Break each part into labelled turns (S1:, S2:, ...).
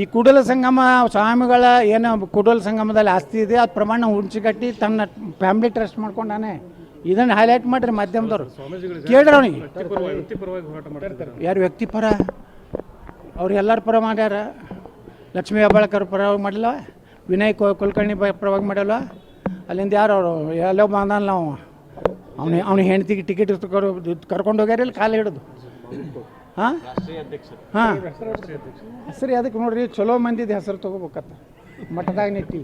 S1: ಈ ಕೂಡಲ ಸಂಗಮ ಸ್ವಾಮಿಗಳ ಏನು ಕೂಡಲ ಸಂಗಮದಲ್ಲಿ ಆಸ್ತಿ ಇದೆ, ಅದು ಪ್ರಮಾಣ ಹುಂಚಿಗಟ್ಟಿ ತನ್ನ ಫ್ಯಾಮಿಲಿ ಟ್ರಸ್ಟ್ ಮಾಡ್ಕೊಂಡಾನೆ. ಇದನ್ನು ಹೈಲೈಟ್ ಮಾಡ್ರಿ ಮಾಧ್ಯಮದವ್ರು. ಕೇಳ್ರಿ
S2: ಮಾಡ್ತಿದ್ದಾರೆ
S1: ಯಾರು ವ್ಯಕ್ತಿಪರ ಅವ್ರು ಎಲ್ಲರ ಪರ ಮಾಡ್ಯಾರ? ಲಕ್ಷ್ಮೀ ಹೆಬ್ಬಾಳ್ಕರ್ ಪರವಾಗಿ ಮಾಡಲ್ಲ ವಿನಯ್ ಕುಲಕರ್ಣಿ ಪರವಾಗಿ ಮಾಡಲ್ಲ ಅಲ್ಲಿಂದ ಯಾರು ಅವರು? ಎಲ್ಲೋ ಬಂದಲ್ಲ ನಾವು ಅವನು ಅವನ ಹೆಂಡತಿಗೆ ಟಿಕೆಟ್ ಕರ್ಕೊಂಡು ಹೋಗ್ಯಾರ ಇಲ್ಲಿ ಕಾಲು ಹಿಡಿದು? ಹಾಂ? ಹಾಂ. ಹೆಸರು ಅದಕ್ಕೆ ನೋಡ್ರಿ ಚಲೋ ಮಂದಿದ ಹೆಸರು ತಗೋಬೇಕತ್ತ. ಮಠದಾಗ ನಿಟ್ಟಿ.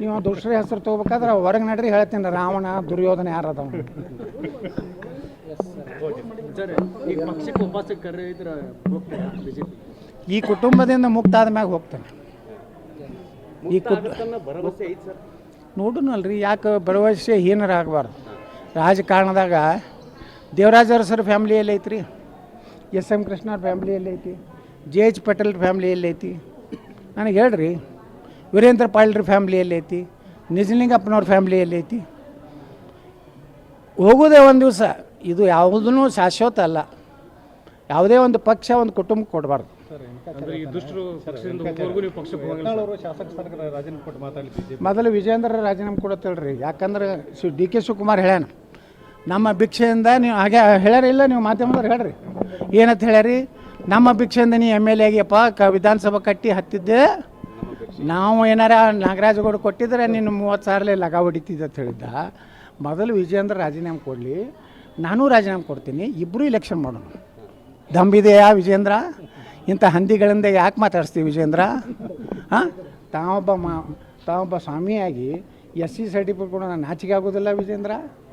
S1: ನೀವು ದುಷ್ಟ್ರ ಹೆಸರು ತೊಗೋಬೇಕಾದ್ರೆ ಹೊರಗೆ ನಡ್ರಿ ಹೇಳ್ತೀನಿ. ರಾವಣ ದುರ್ಯೋಧನ ಯಾರದವ ಈ ಕುಟುಂಬದಿಂದ ಮುಕ್ತ ಆದ ಮ್ಯಾಗ ಹೋಗ್ತಾನೆ ಈ
S2: ಸರ್.
S1: ನೋಡುನಲ್ರಿ ಯಾಕೆ ಭರವಸೆ ಹೀನರಾಗಬಾರ್ದು. ರಾಜಕಾರಣದಾಗ ದೇವರಾಜ ಅರಸರ ಫ್ಯಾಮ್ಲಿ ಎಲ್ಲೈತ್ರಿ ಎಸ್ ಎಂ ಕೃಷ್ಣ ಫ್ಯಾಮ್ಲಿ ಎಲ್ಲೈತಿ ಜೆ ಎಚ್ ಪಟೇಲ್ ಫ್ಯಾಮ್ಲಿ ಎಲ್ಲೈತಿ ನನಗೆ ಹೇಳ್ರಿ ವೀರೇಂದ್ರ ಪಾಳ್ರ ಫ್ಯಾಮ್ಲಿ ಎಲ್ಲೈತಿ ನಿಜಲಿಂಗಪ್ಪನವ್ರ ಫ್ಯಾಮ್ಲಿ ಎಲ್ಲೈತಿ ಹೋಗೋದೇ ಒಂದು ದಿವಸ ಇದು ಯಾವುದೂ ಶಾಶ್ವತ ಅಲ್ಲ. ಯಾವುದೇ ಒಂದು ಪಕ್ಷ ಒಂದು ಕುಟುಂಬ ಕೊಡಬಾರ್ದು.
S2: ಅಂದ್ರೆ ಈ ದುಷ್ಟರು ಪಕ್ಷದಿಂದ ಹೋಗೋವರೆಗೂ ನೀವು ಪಕ್ಷಕ್ಕೆ ಹೋಗಲ್ಲ ಅವರು ಶಾಸಕ ಸ್ಥಾನಕ್ಕೆ ರಾಜೀನಾಮೆ ಕೊಟ್ಟು ಮಾತಾಡಲಿ ಬಿಜೆಪಿ.
S1: ಮೊದಲು ವಿಜೇಂದ್ರ ರಾಜೀನಾಮೆ ಕೊಡತ್ತೇಳ್ರಿ. ಯಾಕಂದ್ರೆ ಶಿ ಡಿ ಕೆ ಶಿವಕುಮಾರ್ ಹೇಳ್ಯಾನ ನಮ್ಮ ಭಿಕ್ಷೆಯಿಂದ ನೀವು ಹಾಗೆ ಹೇಳ್ಯಾರ ಇಲ್ಲ ನೀವು ಮಾಧ್ಯಮದವ್ರು ಹೇಳ್ರಿ. ಏನಂತ ಹೇಳ್ಯಾರಿ? ನಮ್ಮ ಭಿಕ್ಷೆಯಿಂದ ನೀ ಎಂ ಎಲ್ ಎಗೆಪ್ಪ ಕ ವಿಧಾನಸಭಾ ಕಟ್ಟಿ ಹತ್ತಿದ್ದೆ. ನಾವು ಏನಾರ ನಾಗರಾಜಗೌಡ ಕೊಟ್ಟಿದ್ರೆ ನೀನು ಮೂವತ್ತು ಸಾವಿರಲೇ ಲಗ ಹೊಡಿತಿದ್ದೆ ಅಂತ ಹೇಳಿದ್ದ. ಮೊದಲು ವಿಜೇಂದ್ರ ರಾಜೀನಾಮೆ ಕೊಡಲಿ. ನಾನು ರಾಜೀನಾಮೆ ಕೊಡ್ತೀನಿ. ಇಬ್ಬರು ಇಲೆಕ್ಷನ್ ಮಾಡೋಣ. ದಂಬಿದೆಯಾ ವಿಜೇಂದ್ರ ಇಂಥ ಹಂದಿಗಳಿಂದ ಯಾಕೆ ಮಾತಾಡಿಸ್ತೀವಿ ವಿಜೇಂದ್ರ ಹಾಂ? ತಾವೊಬ್ಬ ಮಾ, ತಾವೊಬ್ಬ ಸ್ವಾಮಿಯಾಗಿ ಎಸ್ ಸಿ ಸರ್ಟಿಫಿಕೇಟ್ ಕೂಡ ನಾನು ನಾಚಿಕೆ ಆಗೋದಿಲ್ಲ ವಿಜೇಂದ್ರ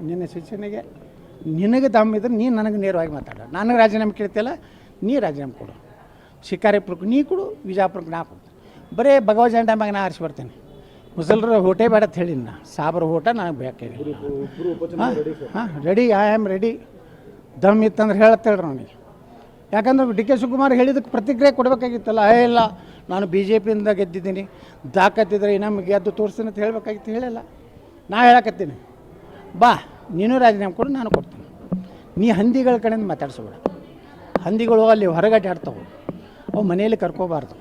S1: ನಿನ್ನ ಶಿಕ್ಷಣಿಗೆ. ನಿನಗೆ ದಮ್ಮಿದ್ರೆ ನೀನು ನನಗೆ ನೇರವಾಗಿ ಮಾತಾಡ. ನನಗೆ ರಾಜೀನಾಮೆ ಕೇಳ್ತಿಯಲ್ಲ ನೀ ರಾಜೀನಾಮೆ ಕೊಡು. ಶಿಕಾರಿಪುರಕ್ಕೆ ನೀ ಕೊಡು ವಿಜಾಪುರಕ್ಕೆ ನಾ ಕೊಡು ಬರೀ ಭಗವತ್ ಜಂಡ ಮ್ಯಾಗ ನಾ ಆರಿಸಿ ಬರ್ತೀನಿ. ಮುಸಲ್ರ ಹೋಟೆ ಬೇಡ ಅಂತ ಹೇಳಿನ ನಾ. ಸಾಬ್ರ ಹೋಟ ನನಗೆ ಬೇಕಾಗಿಲ್ಲ ಹಾಂ ಹಾಂ ರೆಡಿ ಐ ಆಮ್ ರೆಡಿ ದಮ್ ಇತ್ತಂದ್ರೆ ಹೇಳತ್ತೇಳ್ರಿ ನನಗೆ ಯಾಕಂದ್ರೆ ಡಿ ಕೆ ಶಿವಕುಮಾರ್ ಹೇಳಿದಕ್ಕೆ ಪ್ರತಿಕ್ರಿಯೆ ಕೊಡಬೇಕಾಗಿತ್ತಲ್ಲ? ಏ ಇಲ್ಲ ನಾನು ಬಿ ಜೆ ಪಿಯಿಂದ ಗೆದ್ದಿದ್ದೀನಿ. ದಾಖತ್ತಿದ್ರೆ ನಮಗೆ ಗೆದ್ದು ತೋರಿಸ್ತೀನಿ ಅಂತ ಹೇಳಬೇಕಾಗಿತ್ತು ಹೇಳಲ್ಲ. ನಾ ಹೇಳಕತ್ತೀನಿ. ಬಾ ನೀನು ರಾಜೀನಾಮೆ ಕೊಡು ನಾನು ಕೊಡ್ತೀನಿ. ನೀ ಹಂದಿಗಳ ಕಡೆಯಿಂದ ಮಾತಾಡ್ಸಬೇಡ. ಹಂದಿಗಳು ಅಲ್ಲಿ ಹೊರಗಡೆ ಆಡ್ತಾವೆ. ಅವು ಮನೆಯಲ್ಲಿ ಕರ್ಕೋಬಾರ್ದು.